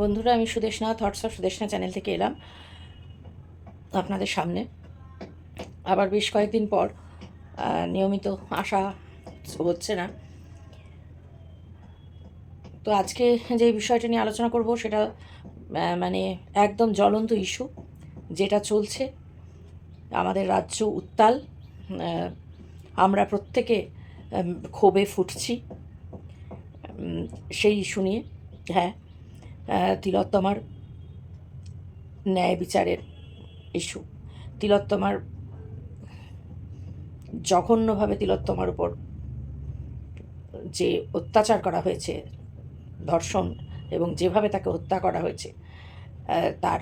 বন্ধুরা, আমি Sudeshna thoughts of Sudeshna channel থেকে এলাম আপনাদের সামনে। আবার বেশ কয়েকদিন পর নিয়মিত আসা হচ্ছে না। তো আজকে যে বিষয়টা নিয়ে আলোচনা করব, সেটা মানে একদম জ্বলন্ত ইস্যু যেটা চলছে আমাদের রাজ্য উত্তাল আমরা প্রত্যেকে ক্ষোভে ফুটছি সেই ইস্যু নিয়ে। হ্যাঁ তিলোত্তমার ন্যায় বিচারের ইস্যু তিলোত্তমার জঘন্যভাবে তিলোত্তমার উপর যে অত্যাচার করা হয়েছে, ধর্ষণ এবং যেভাবে তাকে হত্যা করা হয়েছে তার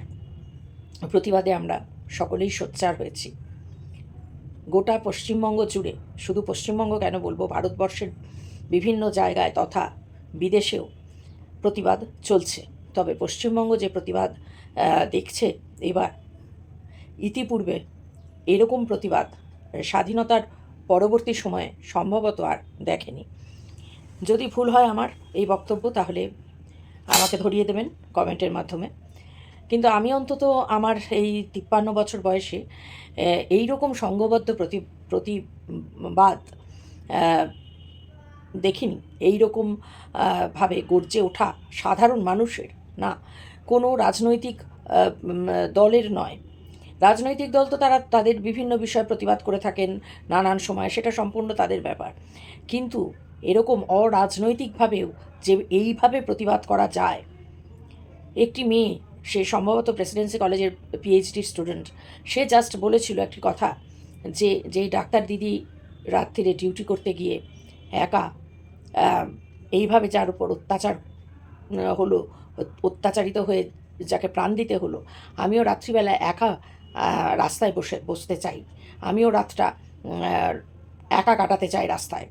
প্রতিবাদে আমরা সকলেই সোচ্চার হয়েছি। গোটা পশ্চিমবঙ্গ জুড়ে, শুধু পশ্চিমবঙ্গ কেন বলব, ভারতবর্ষের বিভিন্ন জায়গায় তথা বিদেশেও প্রতিবাদ চলছে। তবে পশ্চিমবঙ্গ যে প্রতিবাদ দেখছে এবার, ইতিপূর্বে এরকম প্রতিবাদ, স্বাধীনতার পরবর্তী সময়ে সম্ভবত আর দেখেনি। যদি ভুল হয় আমার এই বক্তব্য, তাহলে আমাকে ধরিয়ে দেবেন কমেন্টের মাধ্যমে। কিন্তু আমি অন্তত আমার এই তিপ্পান্ন বছর বয়সে এই রকম সংঘবদ্ধ প্রতি, প্রতিবাদ দেখিনি। এই রকম ভাবে গর্জে ওঠা সাধারণ মানুষের না, কোনো রাজনৈতিক দলের নয়। রাজনৈতিক দল তো তারা তাদের বিভিন্ন বিষয়ে প্রতিবাদ করে থাকেন নানান সময়, সেটা সম্পূর্ণ তাদের ব্যাপার। কিন্তু এরকম অরাজনৈতিকভাবেও যে এইভাবে প্রতিবাদ করা যায়, একটি মেয়ে, সে সম্ভবত প্রেসিডেন্সি কলেজের পিএইচডি স্টুডেন্ট সে জাস্ট বলেছিল একটি কথা যে, যেই ডাক্তার দিদি রাত্রিরে ডিউটি করতে গিয়ে একা এইভাবে যার উপর অত্যাচার হলো অত্যাচারিত হয়ে যাকে প্রাণ দিতে হলো, আমিও রাত্রিবেলা একা রাস্তায় বসে, বসতে চাই। আমিও রাতটা একা কাটাতে চাই রাস্তায়।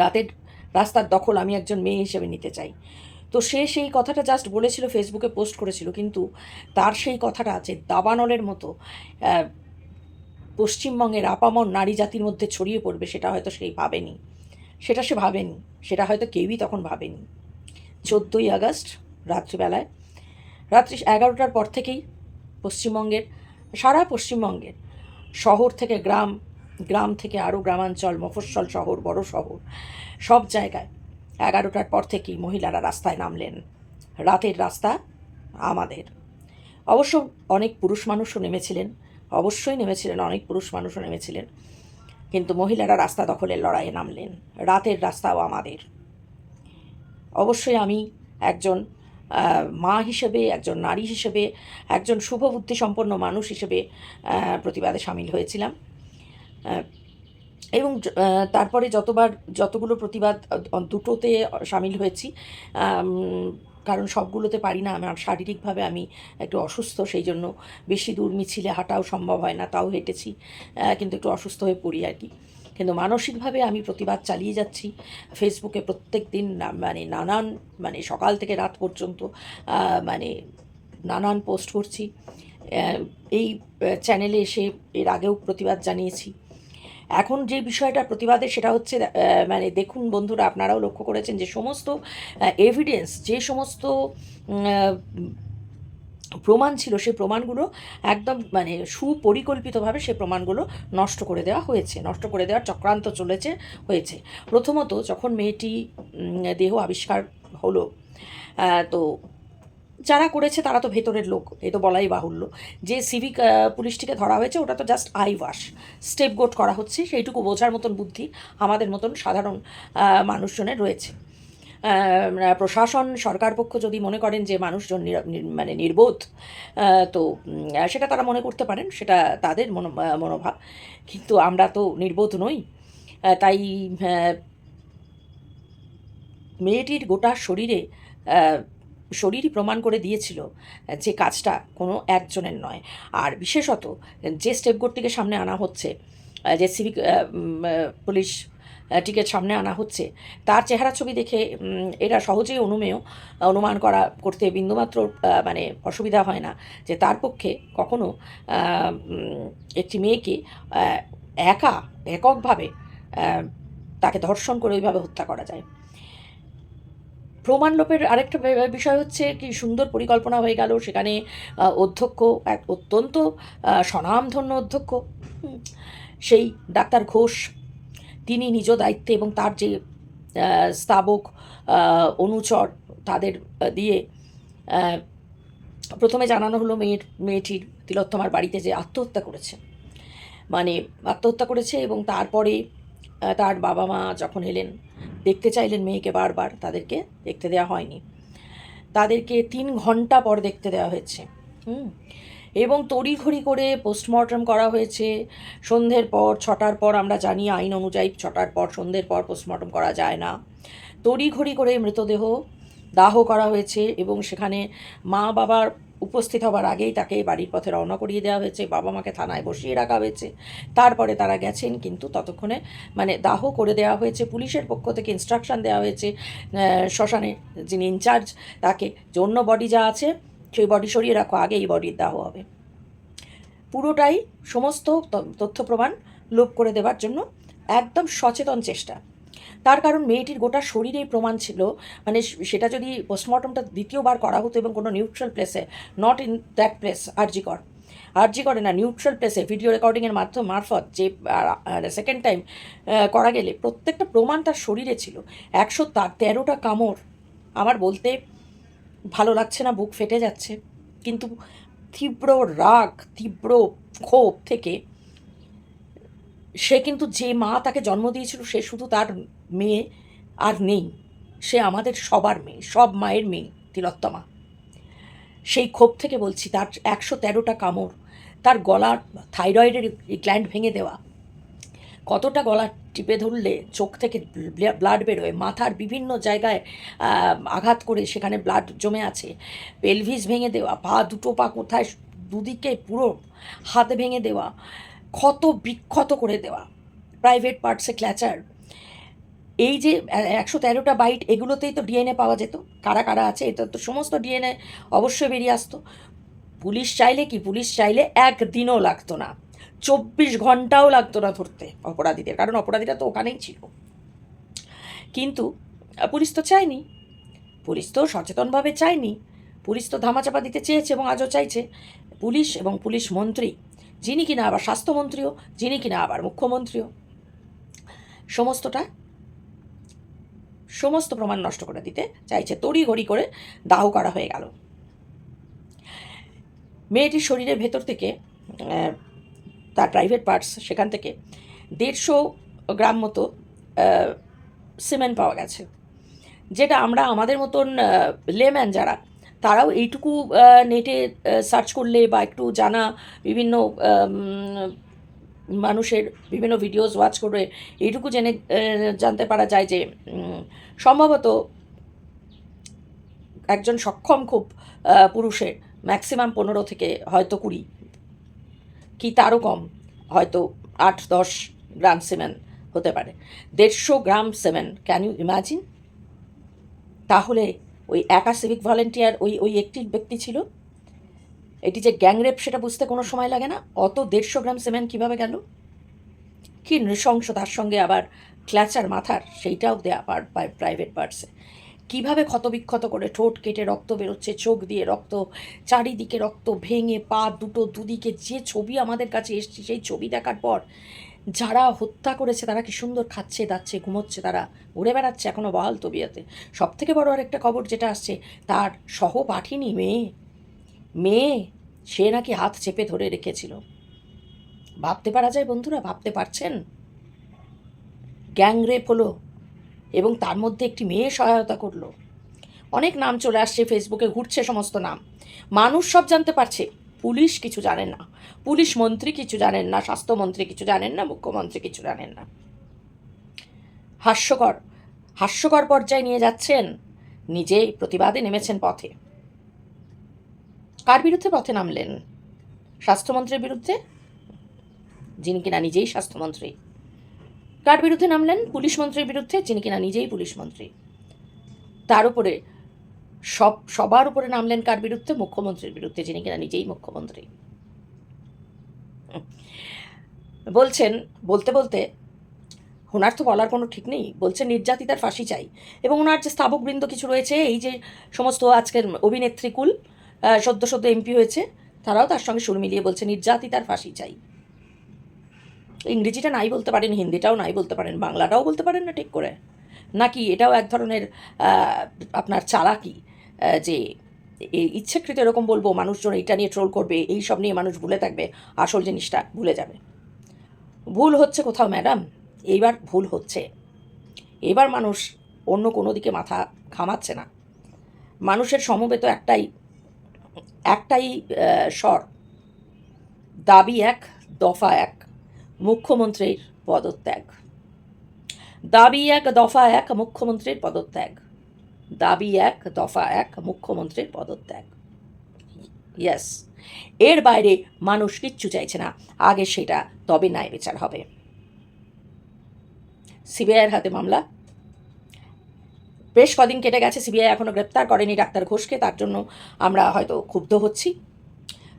রাতের, রাস্তার দখল আমি একজন মেয়ে হিসেবে নিতে চাই। তো সে সেই কথাটা জাস্ট বলেছিল ফেসবুকে পোস্ট করেছিল, কিন্তু তার সেই কথাটা যে দাবানলের মতো পশ্চিমবঙ্গের আপামর নারী জাতির মধ্যে ছড়িয়ে পড়বে, সেটা হয়তো সেই ভাবেনি। সেটা সে ভাবেনি, সেটা হয়তো কেউই তখন ভাবেনি। চোদ্দোই আগস্ট রাত্রিবেলায়। রাত্রি এগারোটার পর থেকেই পশ্চিমবঙ্গের, সারা পশ্চিমবঙ্গের শহর থেকে গ্রাম গ্রাম থেকে আরও গ্রামাঞ্চল, মফস্বল শহর, বড় শহর, সব জায়গায় এগারোটার পর থেকেই মহিলারা রাস্তায় নামলেন। রাতের রাস্তা আমাদের। অবশ্য অনেক পুরুষ মানুষও নেমেছিলেন, অবশ্যই নেমেছিলেন, অনেক পুরুষ মানুষও নেমেছিলেন, কিন্তু মহিলারা রাস্তা দখলের লড়াইয়ে নামলেন। রাতের রাস্তাও আমাদের। অবশ্যই আমি একজন মা হিসেবে, একজন নারী হিসেবে, একজন শুভবুদ্ধি সম্পন্ন মানুষ হিসেবে প্রতিবাদে সামিল হয়েছিলাম। এবং তারপরে যতবার, যতগুলো প্রতিবাদ দুটোতে সামিল হয়েছি কারণ সবগুলোতে পারি না, আমার শারীরিকভাবে আমি একটু অসুস্থ, সেই জন্য বেশি দূর মিছিলে হাঁটাও সম্ভব হয় না, তাও হেঁটেছি কিন্তু একটু অসুস্থ হয়ে পড়ি আর কি। কিন্তু মানসিকভাবে আমি প্রতিবাদ চালিয়ে যাচ্ছি। ফেসবুকে প্রত্যেক দিন মানে নানান মানে সকাল থেকে রাত পর্যন্ত মানে নানান পোস্ট করছি। এই চ্যানেলে এসে এর আগেও প্রতিবাদ জানিয়েছি। এখন যে বিষয়টা প্রতিবাদের সেটা হচ্ছে মানে দেখুন বন্ধুরা, আপনারাও লক্ষ্য করেছেন যে সমস্ত এভিডেন্স যে সমস্ত প্রমাণ ছিল সেই প্রমাণগুলো একদম মানে সুপরিকল্পিতভাবে সেই প্রমাণগুলো নষ্ট করে দেওয়া হয়েছে, নষ্ট করে দেওয়ার চক্রান্ত চলেছে, হয়েছে। প্রথমত যখন মেয়েটি দেহ আবিষ্কার হলো তো যারা করেছে তারা তো ভেতরের লোক, এ তো বলাই বাহুল্য। যে সিভিক পুলিশটিকে ধরা হয়েছে ওটা তো জাস্ট আইওয়াশ স্টেপ গোট করা হচ্ছে, সেইটুকু বোঝার মতন বুদ্ধি আমাদের মতন সাধারণ মানুষজনের রয়েছে। প্রশাসন, সরকার পক্ষ যদি মনে করেন যে মানুষজন মানে নির্বোধ তো সেটা তারা মনে করতে পারেন, সেটা তাদের মনো মনোভাব। কিন্তু আমরা তো নির্বোধ নই। তাই মেয়েটির গোটা শরীরে শরীরই প্রমাণ করে দিয়েছিল যে কাজটা কোনো একজনের নয়। আর বিশেষত যে স্টেপ গোটটিকে সামনে আনা হচ্ছে যে সিভিক পুলিশ টিকে সামনে আনা হচ্ছে। তার চেহারা ছবি দেখে এরা সহজেই অনুমেয়, অনুমান করা করতে বিন্দুমাত্র মানে অসুবিধা হয় না যে তার পক্ষে কখনো একটি মেয়েকে একা, এককভাবে তাকে ধর্ষণ করে ওইভাবে হত্যা করা যায়। প্রমাণ লোপের আরেকটা বিষয় হচ্ছে কি, সুন্দর পরিকল্পনা হয়ে গেল। সেখানে অধ্যক্ষ, এক অত্যন্ত স্বনামধন্য অধ্যক্ষ সেই ডাক্তার ঘোষ তিনি নিজ দায়িত্বে এবং তার যে স্তাবক অনুচর তাদের দিয়ে প্রথমে জানানো হলো মেয়ের, মেয়েটির তিলোত্তমার বাড়িতে যে আত্মহত্যা করেছে। মানে আত্মহত্যা করেছে এবং তারপরে তার বাবা মা যখন এলেন, দেখতে চাইলেন মেয়েকে বারবার, তাদেরকে দেখতে দেওয়া হয়নি। তাদেরকে তিন ঘণ্টা পর দেখতে দেওয়া হয়েছে। হুম? এবং তড়িঘড়ি করে পোস্টমর্টম করা হয়েছে। সন্ধ্যের পর, ছটার পর আমরা জানি আইন অনুযায়ী ছটার পর, সন্ধ্যের পর পোস্টমর্টম করা যায় না। তড়িঘড়ি করে মৃতদেহ দাহ করা হয়েছে এবং সেখানে মা বাবার উপস্থিত হবার আগেই তাকে বাড়ির পথে রওনা করিয়ে দেওয়া হয়েছে। বাবা মাকে থানায় বসিয়ে রাখা হয়েছে। তারপরে তারা গেছেন কিন্তু ততক্ষণে মানে দাহ করে দেওয়া হয়েছে। পুলিশের পক্ষ থেকে ইনস্ট্রাকশন দেওয়া হয়েছে। শ্মশানে যিনি ইনচার্জ তাকে যে অন্য বডি যা আছে সেই বডি সরিয়ে রাখো, আগে এই বডির দাহ হবে। পুরোটাই সমস্ত তথ্য প্রমাণ লোপ করে দেওয়ার জন্য একদম সচেতন চেষ্টা। তার কারণ মেয়েটির গোটা শরীরেই প্রমাণ ছিল মানে সেটা যদি পোস্টমর্টমটা দ্বিতীয়বার করা হতো এবং কোনো নিউট্রাল প্লেসে not in that place R G Kar. R G করে না নিউট্রাল প্লেসে ভিডিও রেকর্ডিংয়ের মাধ্যম মারফত যে সেকেন্ড টাইম করা গেলে প্রত্যেকটা প্রমাণ তার শরীরে ছিল। একশো তার তেরোটা কামড় আমার বলতে ভালো লাগছে না, বুক ফেটে যাচ্ছে। কিন্তু তীব্র রাগ, তীব্র ক্ষোভ থেকে সে কিন্তু যে মা তাকে জন্ম দিয়েছিল, সে শুধু তার মেয়ে আর নেই। সে আমাদের সবার মেয়ে, সব মায়ের মেয়ে, তিলোত্তমা। সেই ক্ষোভ থেকে বলছি, তার একশো তেরোটা কামড়, তার গলার থাইরয়েডের গ্ল্যান্ড ভেঙে দেওয়া, কতটা গলা টিপে ধরলে চোখ থেকে ব্লাড বেরোয়, মাথার বিভিন্ন জায়গায় আঘাত করে সেখানে ব্লাড জমে আছে। পেলভিস ভেঙে দেওয়া, পা দুটো পা কোথায়, দুদিকে পুরো হাত ভেঙে দেওয়া, ক্ষত বিক্ষত করে দেওয়া প্রাইভেট পার্টসে ক্ল্যাচার এই যে একশো তেরোটা বাইট এগুলোতেই তো ডিএনএ পাওয়া যেত। কারা কারা আছে এটা তো সমস্ত ডিএনএ অবশ্যই বেরিয়ে আসতো। পুলিশ চাইলে কি, পুলিশ চাইলে একদিনও লাগতো না। চব্বিশ ঘন্টাও লাগতো না ধরতে অপরাধীদের, কারণ অপরাধীরা তো ওখানেই ছিল। কিন্তু পুলিশ তো চায়নি। পুলিশ তো সচেতনভাবে চায়নি। পুলিশ তো ধামাচাপা দিতে চেয়েছে এবং আজও চাইছে। পুলিশ এবং পুলিশ মন্ত্রী, যিনি কিনা আবার স্বাস্থ্যমন্ত্রীও, যিনি কিনা আবার মুখ্যমন্ত্রীও, সমস্তটা, সমস্ত প্রমাণ নষ্ট করে দিতে চাইছে। তড়িঘড়ি করে দাহ করা হয়ে গেল। মেয়েটির শরীরের ভেতর থেকে তার প্রাইভেট পার্টস সেখান থেকে দেড়শো গ্রাম মতো সিমেন্ট পাওয়া গেছে। যেটা আমরা আমাদের মতন লেম্যান যারা, তারাও এইটুকু নেটে সার্চ করলে বা একটু জানা বিভিন্ন মানুষের বিভিন্ন ভিডিওস ওয়াচ করে এইটুকু জেনে জানতে পারা যায় যে সম্ভবত একজন সক্ষম খুব পুরুষের ম্যাক্সিমাম পনেরো থেকে হয়তো কুড়ি। কি তারও কম? হয়তো আট, দশ গ্রাম সিমেন্ট হতে পারে। দেড়শো gram cement can you imagine তাহলে ওই একা সিভিক ভলেন্টিয়ার ওই ওই একটি ব্যক্তি ছিল? এটি যে গ্যাংরেপ সেটা বুঝতে কোনো সময় লাগে না? অত দেড়শো গ্রাম সিমেন্ট কীভাবে গেল? কি নৃশংস তার সঙ্গে আবার ক্ল্যাচার মাথার, সেইটাও দেয়া প্রাইভেট পার্টসে কীভাবে ক্ষতবিক্ষত করে ঠোঁট কেটে রক্ত বেরোচ্ছে, চোখ দিয়ে রক্ত, চারিদিকে রক্ত ভেঙে পা দুটো দুদিকে যে ছবি আমাদের কাছে এসছে সেই ছবি দেখার পর যারা হত্যা করেছে তারা কি সুন্দর খাচ্ছে, দাচ্ছে, ঘুমোচ্ছে তারা? উড়ে বেড়াচ্ছে এখনও বহাল তবিয়াতে। সব থেকে বড় আরেকটা খবর যেটা আসছে, তার সহপাঠিনী মেয়ে মেয়ে, সে নাকি হাত চেপে ধরে রেখেছিল। ভাবতে পারা যায় বন্ধুরা, ভাবতে পারছেন? গ্যাংরেপ হলো। এবং তার মধ্যে একটি মেয়ে সহায়তা করল। অনেক নাম চলে আসছে ফেসবুকে, ঘুরছে সমস্ত নাম। মানুষ সব জানতে পারছে। পুলিশ কিছু জানেন না। পুলিশ মন্ত্রী কিছু জানেন না। স্বাস্থ্যমন্ত্রী কিছু জানেন না। মুখ্যমন্ত্রী কিছু জানেন না। হাস্যকর হাস্যকর পর্যায়ে নিয়ে যাচ্ছেন। নিজেই প্রতিবাদে নেমেছেন পথে। কার বিরুদ্ধে পথে নামলেন? স্বাস্থ্যমন্ত্রীর বিরুদ্ধে? যিনি কিনা নিজেই স্বাস্থ্যমন্ত্রী। কার বিরুদ্ধে নামলেন? পুলিশ মন্ত্রীর বিরুদ্ধে যিনি কিনা নিজেই পুলিশ মন্ত্রী। তার উপরে সব সবার উপরে নামলেন কার বিরুদ্ধে? মুখ্যমন্ত্রীর বিরুদ্ধে যিনি কিনা নিজেই মুখ্যমন্ত্রী। বলছেন বলতে বলতে ওনার তো বলার কোনো ঠিক নেই। বলছে নির্যাতিতার ফাঁসি চাই। এবং ওনার যে স্থাবকবৃন্দ কিছু রয়েছে এই যে সমস্ত আজকের অভিনেত্রীকুল আহ, সদ্য সদ্য এমপি হয়েছে তারাও তার সঙ্গে সুর মিলিয়ে বলছে নির্যাতিতার ফাঁসি চাই। ইংরেজিটা নাই বলতে পারেন, হিন্দিটাও নাই বলতে পারেন, বাংলাটাও বলতে পারেন না ঠিক করে। নাকি এটাও এক ধরনের আপনার চালাকি যে ইচ্ছাকৃত এরকম বলব মানুষজন এইটা নিয়ে ট্রোল করবে, এই সব নিয়ে মানুষ ভুলে থাকবে, আসল জিনিসটা ভুলে যাবে। ভুল হচ্ছে কোথাও ম্যাডাম এইবার ভুল হচ্ছে। এবার মানুষ অন্য কোনো দিকে মাথা ঘামাচ্ছে না। মানুষের সমবেত একটাই একটাই স্বর, দাবি এক, দফা এক। মুখ্যমন্ত্রীর পদত্যাগ। দাবি এক, দফা এক, মুখ্যমন্ত্রীর পদত্যাগ। দাবি এক, দফা এক, মুখ্যমন্ত্রীর পদত্যাগ। ইয়েস এর বাইরে মানুষ কিচ্ছু চাইছে না। আগে সেটা তবে ন্যায় বিচার হবে। সিবিআইয়ের হাতে মামলা। বেশ কদিন কেটে গেছে, সিবিআই এখনও গ্রেপ্তার করেনি ডাক্তার ঘোষকে। তার জন্য আমরা হয়তো ক্ষুব্ধ হচ্ছি।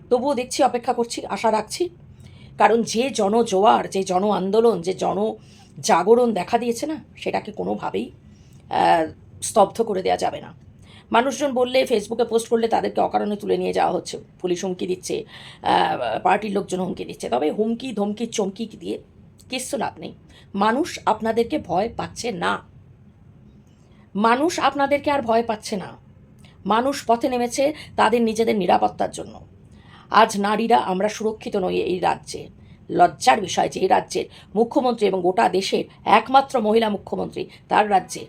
তবুও দেখছি, অপেক্ষা করছি, আশা রাখছি। কারণ যে জনজোয়ার, যে জন আন্দোলন যে জন জাগরণ দেখা দিয়েছে না, সেটাকে কোনোভাবেই স্তব্ধ করে দেওয়া যাবে না। মানুষজন বললে ফেসবুকে পোস্ট করলে তাদেরকে অকারণে তুলে নিয়ে যাওয়া হচ্ছে। পুলিশ হুমকি দিচ্ছে পার্টির লোকজন হুমকি দিচ্ছে। তবে হুমকি, ধমকি, চমকি দিয়ে কিচ্ছু লাভ নেই। মানুষ আপনাদেরকে ভয় পাচ্ছে না। মানুষ আপনাদেরকে আর ভয় পাচ্ছে না। মানুষ পথে নেমেছে তাদের নিজেদের নিরাপত্তার জন্য। আজ নারীরা আমরা সুরক্ষিত নই এই রাজ্যে। লজ্জার বিষয় যে এই রাজ্যের মুখ্যমন্ত্রী এবং গোটা দেশের একমাত্র মহিলা মুখ্যমন্ত্রী তার রাজ্যে।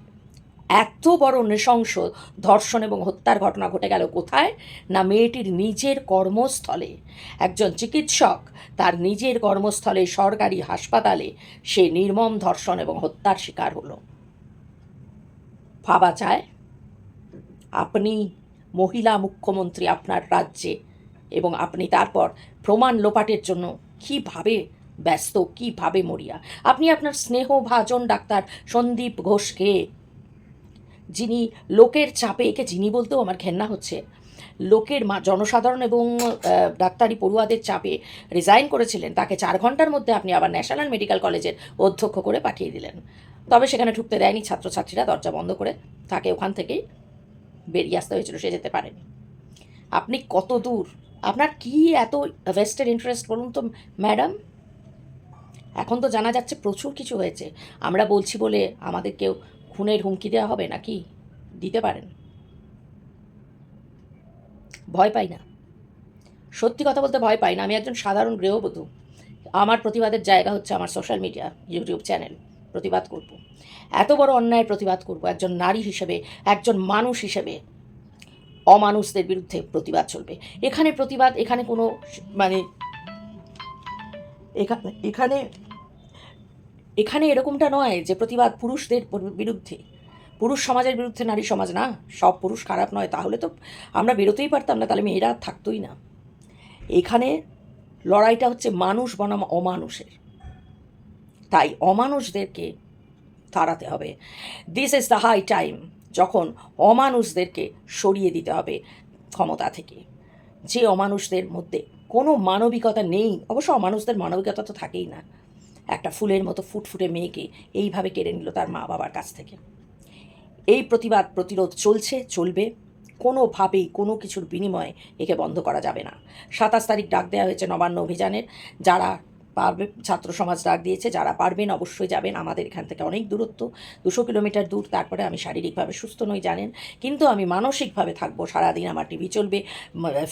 এত বড় নৃশংস ধর্ষণ এবং হত্যার ঘটনা ঘটে গেল কোথায়? না মেয়েটির নিজের কর্মস্থলে? একজন চিকিৎসক তার নিজের কর্মস্থলে সরকারি হাসপাতালে সে নির্মম ধর্ষণ এবং হত্যার শিকার হলো। ভাবা যায়, আপনি মহিলা মুখ্যমন্ত্রী আপনার রাজ্যে এবং আপনি তারপর প্রমাণ লোপাটের জন্য কীভাবে ব্যস্ত, কীভাবে মরিয়া? আপনি আপনার স্নেহভাজন ডাক্তার সন্দীপ ঘোষকে, যিনি লোকের চাপে, একে যিনি বলতেও আমার ঘেন্না হচ্ছে, লোকের মা, জনসাধারণ এবং ডাক্তারি পড়ুয়াদের চাপে রিজাইন করেছিলেন, তাকে চার ঘণ্টার মধ্যে আপনি আবার ন্যাশনাল মেডিকেল কলেজের অধ্যক্ষ করে পাঠিয়ে দিলেন। তবে সেখানে ঢুকতে দেয়নি ছাত্রছাত্রীরা, দরজা বন্ধ করে তাকে ওখান থেকেই বেরিয়ে আসতে হয়েছিল, সে যেতে পারেনি। আপনি কত দূর আপনার কি এত ভেস্টেড ইন্টারেস্ট বলুন তো ম্যাডাম এখন তো জানা যাচ্ছে প্রচুর কিছু হয়েছে। আমরা বলছি বলে আমাদের কেউ খুনের হুমকি দেওয়া হবে নাকি? দিতে পারেন। ভয় পাই না। সত্যি কথা বলতে ভয় পাই না। আমি একজন সাধারণ গৃহবধূ। আমার প্রতিবাদের জায়গা হচ্ছে আমার সোশ্যাল মিডিয়া ইউটিউব চ্যানেল প্রতিবাদ করব। এত বড় অন্যায়ের প্রতিবাদ করব। একজন নারী হিসেবে, একজন মানুষ হিসেবে। অমানুষদের বিরুদ্ধে প্রতিবাদ চলবে। এখানে প্রতিবাদ, এখানে কোনো মানে এখানে এখানে এখানে এরকমটা নয় যে প্রতিবাদ পুরুষদের বিরুদ্ধে। পুরুষ সমাজের বিরুদ্ধে নারী সমাজ না। সব পুরুষ খারাপ নয়। তাহলে তো আমরা বেরোতেই পারতাম না, তাহলে মেয়েরা থাকতোই না। এখানে লড়াইটা হচ্ছে মানুষ বনাম অমানুষের। তাই অমানুষদেরকে তাড়াতে হবে। This is the high time যখন অমানুষদেরকে সরিয়ে দিতে হবে ক্ষমতা থেকে। যে অমানুষদের মধ্যে কোনো মানবিকতা নেই, অবশ্য অমানুষদের মানবিকতা তো থাকেই না। একটা ফুলের মতো ফুটফুটে মেয়েকে এইভাবে কেড়ে নিল তার মা বাবার কাছ থেকে। এই প্রতিবাদ প্রতিরোধ চলছে, চলবে। কোনোভাবেই কোনো কিছুর বিনিময়ে একে বন্ধ করা যাবে না। সাতাশ তারিখ ডাক দেওয়া হয়েছে নবান্ন অভিযানের। যারা পারবে, ছাত্র সমাজ ডাক দিয়েছে, যারা পারবেন অবশ্যই যাবেন। আমাদের এখান থেকে অনেক দূরত্ব, দুশো কিলোমিটার দূর। তারপরে আমি শারীরিকভাবে সুস্থ নই, জানেন। কিন্তু আমি মানসিকভাবে থাকব, সারাদিন আমার টিভি চলবে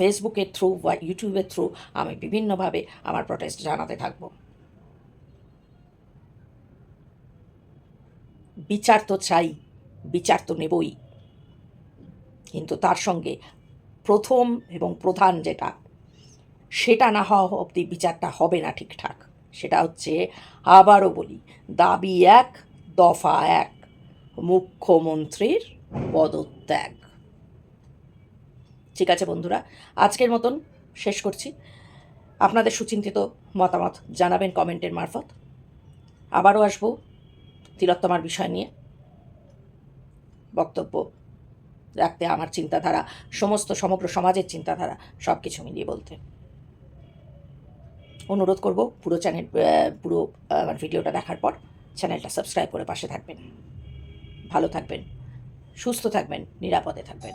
ফেসবুকের থ্রু বা ইউটিউবের থ্রু আমি বিভিন্নভাবে আমার প্রটেস্ট জানাতে থাকব। বিচার তো চাই, বিচার তো নেবই। কিন্তু তার সঙ্গে প্রথম এবং প্রধান যেটা সেটা না হওয়া অবধি বিচারটা হবে না ঠিকঠাক। সেটা হচ্ছে আবারও বলি, দাবি এক, দফা এক, মুখ্যমন্ত্রীর পদত্যাগ। ঠিক আছে বন্ধুরা, আজকের মতন শেষ করছি। আপনাদের সুচিন্তিত মতামত জানাবেন কমেন্টের মারফত। আবারও আসব তিলোত্তমার বিষয় নিয়ে। বক্তব্য রাখতে আমার চিন্তাধারা, সমস্ত সমগ্র সমাজের চিন্তাধারা সব কিছু মিলিয়ে বলতে। অনুরোধ করব পুরো চ্যানেল পুরো আমার ভিডিওটা দেখার পর চ্যানেলটা সাবস্ক্রাইব করে পাশে থাকবেন। ভালো থাকবেন, সুস্থ থাকবেন, নিরাপদে থাকবেন।